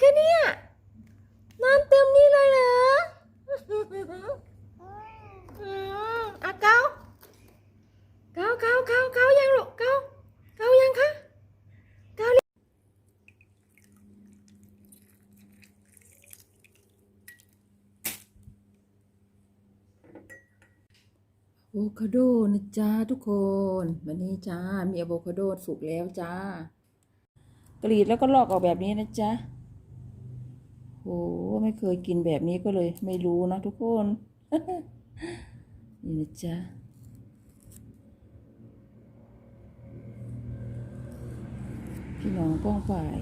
คะเนี่ย นอนเต็มนี่เลยเหรออะเกาเกาเกาเกาเกายังลูกเกาเกายังคะเกาโอะโวคาโดนะจ๊ะทุกคน วันนี้จ้ามีอะโวคาโดสุกแล้วจ้ากรีดแล้วก็ลอกออกแบบนี้นะจ๊ะ หไม่เคยกินแบบนี้ก็เลยไม่รู้นะทุกคน นี่นะจ๊ะพี่น้องป้องฝ่าย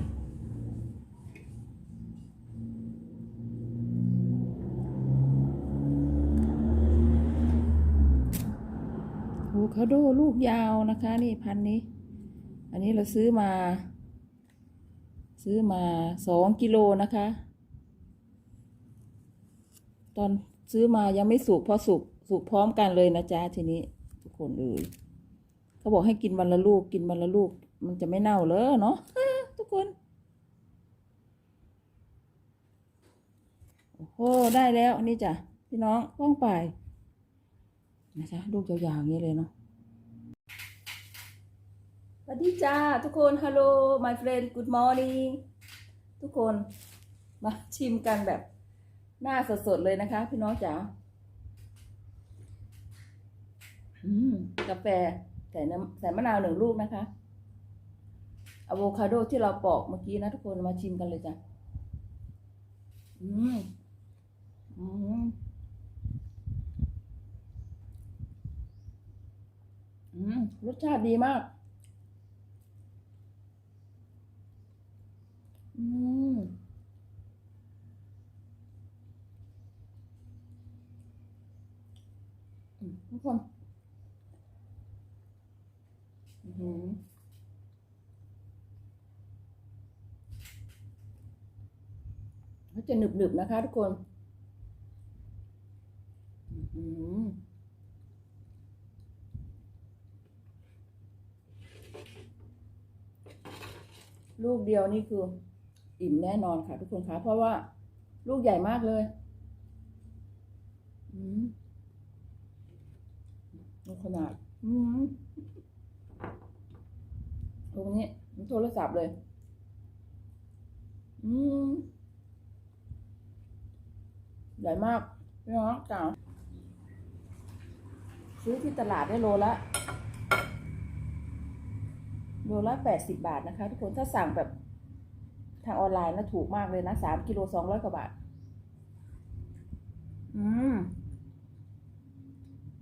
โอคาโดลูกยาวนะคะ นี่พันนี้ อันนี้เราซื้อมา ซื้อมาสองกิโลนะคะ ตอนซื้อมายังไม่สุกพอสุกสุกพร้อมกันเลยนะจ๊ะทีนี้ ทุกคนเลยเขาบอกให้กินวันละลูกกินวันละลูก มันจะไม่เน่าเลยเนาะทุกคนโอ้โหได้แล้วนี่จ้ะพี่น้องป้องไปนะจ๊ะลูกยาวๆอย่างนี้เลยเนาะสวัสดีจ้าทุกคน ฮัลโหล my friend good morning ทุกคน มาชิมกันแบบ หน้าสดๆเลยนะคะ พี่น้องจ๋าอืมกาแฟใส่น้ำใส่มะนาวหนึ่งลูกนะคะอะโวคาโดที่เราปอกเมื่อกี้นะทุกคนมาชิมกันเลยจ้ะอืมอืมอืมรสชาติดีมาก อืม อืม ทุกคนอือหือเขาจะหนึบๆนะคะ ทุกคนหือลูกเดียวนี่คือ อิ่มแน่นอนค่ะ ทุกคนคะเพราะว่า ลูกใหญ่มากเลย อืม ดูขนาด อืมตรงนี้มันโทรศัพท์เลย อืมใหญ่มากพี่น้องจ๋าซื้อที่ตลาดได้โลละโลละแปดสิบบาทนะคะ ทุกคนถ้าสั่งแบบทางออนไลน์นะถูกมากเลยนะสามกิโลสองร้อยกว่าบาท อืม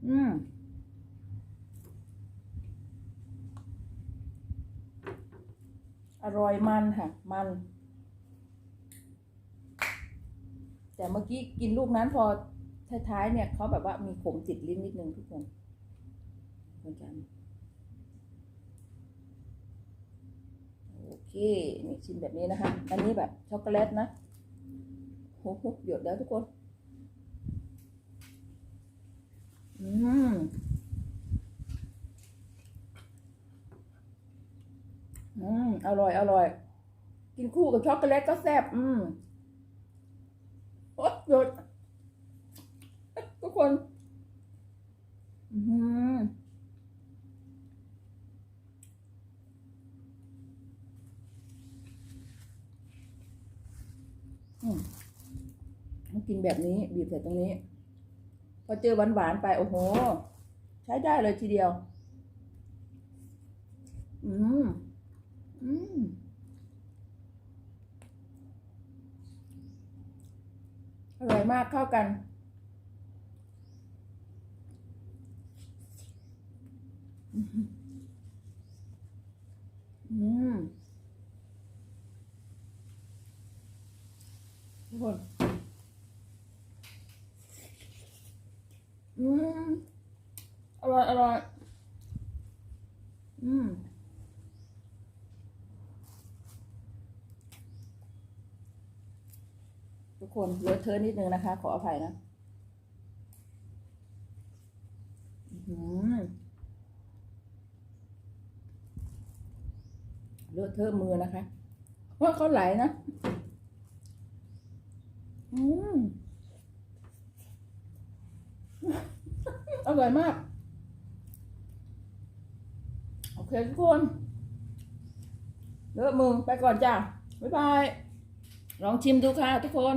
อืม อร่อยมันค่ะ มัน แต่เมื่อกี้กินลูกนั้นพอท้ายๆเนี่ยเขาแบบว่ามีขมติดลิ้นนิดนึงทุกคนเหมือนกันโอเคนี่ชิมแบบนี้นะคะ อันนี้แบบช็อกโกแลตนะโอ้โหหยดแล้วทุกคน อืม อร่อย อร่อย กินคู่กับช็อกโกแลตก็แซ่บ อืมโอ๊ยหยดทุกคน อืมอืมต้องกินแบบนี้ บีบใส่ตรงนี้ พอเจอหวานๆไป โอ้โห ใช้ได้เลยทีเดียว อืม อืมอร่อยมากเข้ากันอืมทุกคนอืมอร่อยอร่อยอืม ทุก คนเลอะเทอะนิดนึงนะคะ ขออภัยนะอื้อหือเลอะเทอะมือนะคะ ว่าเขาไหลนะ อืมอร่อยมาก โอเคทุกคนเลิกมึงไปก่อนจ้า บ๊ายบาย ลองชิมดูค่ะทุกคน